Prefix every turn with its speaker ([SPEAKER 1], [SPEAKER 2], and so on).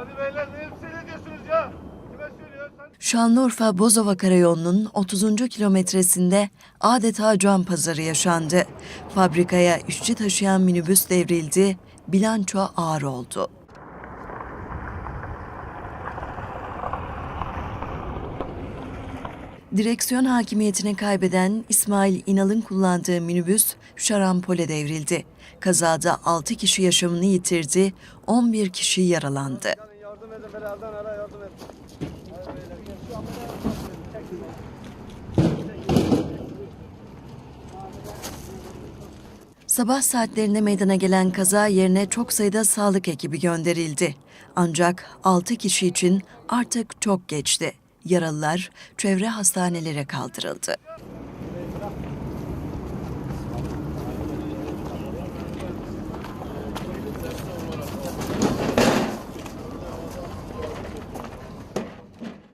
[SPEAKER 1] Hadi beyler ne diyorsunuz ya? Şanlıurfa Bozova Karayolu'nun 30. kilometresinde adeta can pazarı yaşandı. Fabrikaya işçi taşıyan minibüs devrildi, bilanço ağır oldu. Direksiyon hakimiyetini kaybeden İsmail İnal'ın kullandığı minibüs şarampole devrildi. Kazada 6 kişi yaşamını yitirdi, 11 kişi yaralandı.
[SPEAKER 2] Edin beraber ara yardım edin.
[SPEAKER 1] Sabah saatlerinde meydana gelen kaza yerine çok sayıda sağlık ekibi gönderildi. Ancak 6 kişi için artık çok geçti. Yaralılar çevre hastanelere kaldırıldı.